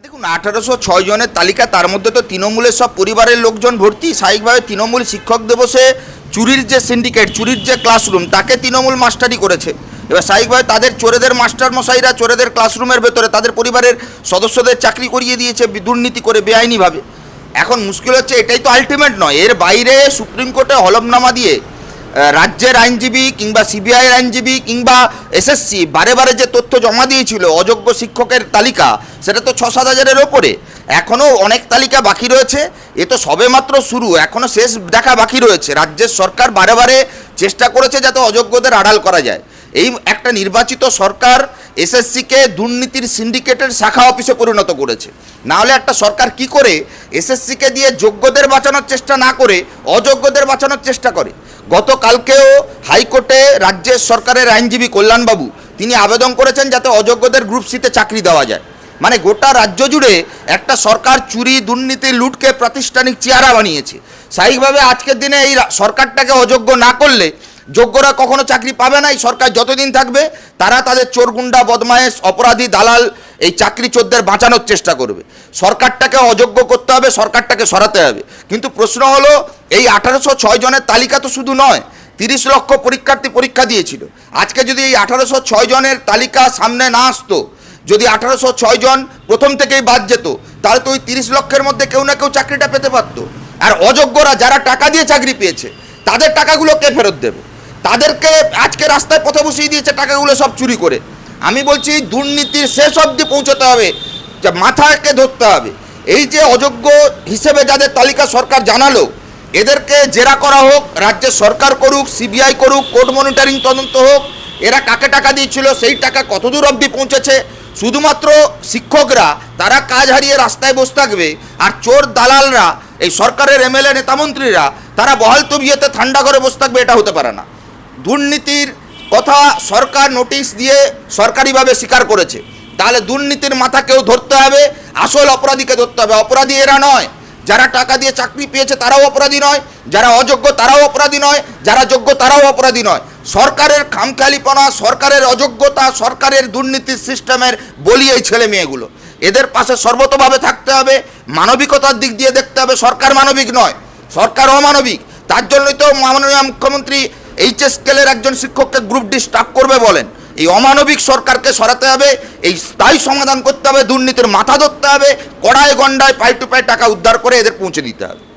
দেখুন, আঠারোশো ছয় জনের তালিকা, তার মধ্যে তো তৃণমূলের সব পরিবারের লোকজন ভর্তি। স্বাভাবিকভাবে তৃণমূল শিক্ষক দিবসে চুরির যে সিন্ডিকেট চুরির যে ক্লাসরুম তাকে তৃণমূল মাস্টারি করেছে। এবার স্বাভাবিকভাবে তাদের চোরেদের মাস্টার মশাইরা চোরেদের ক্লাসরুমের ভেতরে তাদের পরিবারের সদস্যদের চাকরি করিয়ে দিয়েছে দুর্নীতি করে বেআইনিভাবে। এখন মুশকিল হচ্ছে, এটাই তো আলটিমেট নয়। এর বাইরে সুপ্রিম কোর্টে হলফনামা দিয়ে রাজ্যের আইনজীবী কিংবা সিবিআইয়ের আইনজীবী কিংবা এসএসসি বারে বারে যে তথ্য জমা দিয়েছিল অযোগ্য শিক্ষকের তালিকা, সেটা তো ছ সাত হাজারের ওপরে। এখনও অনেক তালিকা বাকি রয়েছে, এ তো সবেমাত্র শুরু এখনও শেষ দেখা বাকি রয়েছে। রাজ্যের সরকার বারে বারে চেষ্টা করেছে যাতে অযোগ্যদের আড়াল করা যায়। এই একটা নির্বাচিত সরকার এসএসসিকে দুর্নীতির সিন্ডিকেটের শাখা অফিসে পরিণত করেছে। না হলে একটা সরকার কি করে এসএসসিকে দিয়ে যোগ্যদের বাঁচানোর চেষ্টা না করে, অযোগ্যদের বাঁচানোর চেষ্টা করে? গতকালকেও হাইকোর্টে রাজ্যের সরকারের আইনজীবী কল্যাণবাবু, তিনি আবেদন করেছেন যাতে অযোগ্যদের গ্রুপ সিতে চাকরি দেওয়া যায়। মানে গোটা রাজ্য জুড়ে একটা সরকার চুরি, দুর্নীতি, লুটকে প্রাতিষ্ঠানিক চেয়ারা বানিয়েছে। স্বাভাবিকভাবে আজকের দিনে এই সরকারটাকে অযোগ্য না করলে যোগ্যরা কখনো চাকরি পাবে না, এই সরকার যতদিন থাকবে, তারা তাদের চোরগুন্ডা বদমায়েশ, অপরাধী, দালাল, এই চাকরি চোরদের বাঁচানোর চেষ্টা করবে। সরকারটাকে অযোগ্য করতে হবে, সরকারটাকে সরাতে হবে। কিন্তু প্রশ্ন হলো, এই আঠারোশো ছয় জনের তালিকা তো শুধু নয়, তিরিশ লক্ষ পরীক্ষার্থী পরীক্ষা দিয়েছিল। আজকে যদি এই আঠারোশো ছয় জনের তালিকা সামনে না আসতো, যদি আঠারোশো ছয় জন প্রথম থেকেই বাদ যেত, তাহলে তো ওই তিরিশ লক্ষের মধ্যে কেউ না কেউ চাকরিটা পেতে পারতো। আর অযোগ্যরা যারা টাকা দিয়ে চাকরি পেয়েছে, তাদের টাকাগুলো কে ফেরত দেবে? তাদেরকে আজকে রাস্তায় পথে বসিয়ে দিয়েছে, টাকাগুলো সব চুরি করে। আমি বলছি দুর্নীতির শেষ অবধি পৌঁছতে হবে, যে মাথাকে ধরতে হবে। এই যে অযোগ্য হিসেবে যাদের তালিকা সরকার জানালো, এদেরকে জেরা করা হোক রাজ্যের সরকার করুক, সিবিআই করুক, কোর্ট মনিটরিং তদন্ত হোক, এরা কাকে টাকা দিয়েছিল, সেই টাকা কতদূর অবধি পৌঁছেছে? শুধুমাত্র শিক্ষকরা, তারা কাজ হারিয়ে রাস্তায় বসে থাকবে, আর চোর দালালরা, এই সরকারের এমএলএ নেতামন্ত্রীরা, তারা বহাল তবিয়েতে ঠান্ডা ঘরে বসে থাকবে, এটা হতে পারে না। দুর্নীতির কথা সরকার নোটিশ দিয়ে সরকারিভাবে স্বীকার করেছে। তাহলে দুর্নীতির মাথা কেউ ধরতে হবে? আসল অপরাধীকে ধরতে হবে। অপরাধী এরা নয়। যারা টাকা দিয়ে চাকরি পেয়েছে তারাও অপরাধী নয়। যারা অযোগ্য তারাও অপরাধী নয়। যারা যোগ্য তারাও অপরাধী নয়। সরকারের খামখেয়ালিপনা, সরকারের অযোগ্যতা, সরকারের দুর্নীতির সিস্টেমের বলি এই ছেলে মেয়েগুলো। এদের পাশে সর্বতভাবে থাকতে হবে। মানবিকতার দিক দিয়ে দেখতে হবে। সরকার মানবিক নয়। সরকার অমানবিক। তার জন্যই তো মাননীয় মুখ্যমন্ত্রী এইচএস স্কেলের একজন শিক্ষককে গ্রুপ ডি স্টাফ করবে বলেন। এই অমানবিক সরকারকে সরাতে হবে, এই স্থায়ী সমাধান করতে হবে, দুর্নীতির মাথা ধরতে হবে, কড়ায় গন্ডায় পাই টু পাই টাকা উদ্ধার করে এদের পৌঁছে দিতে হবে।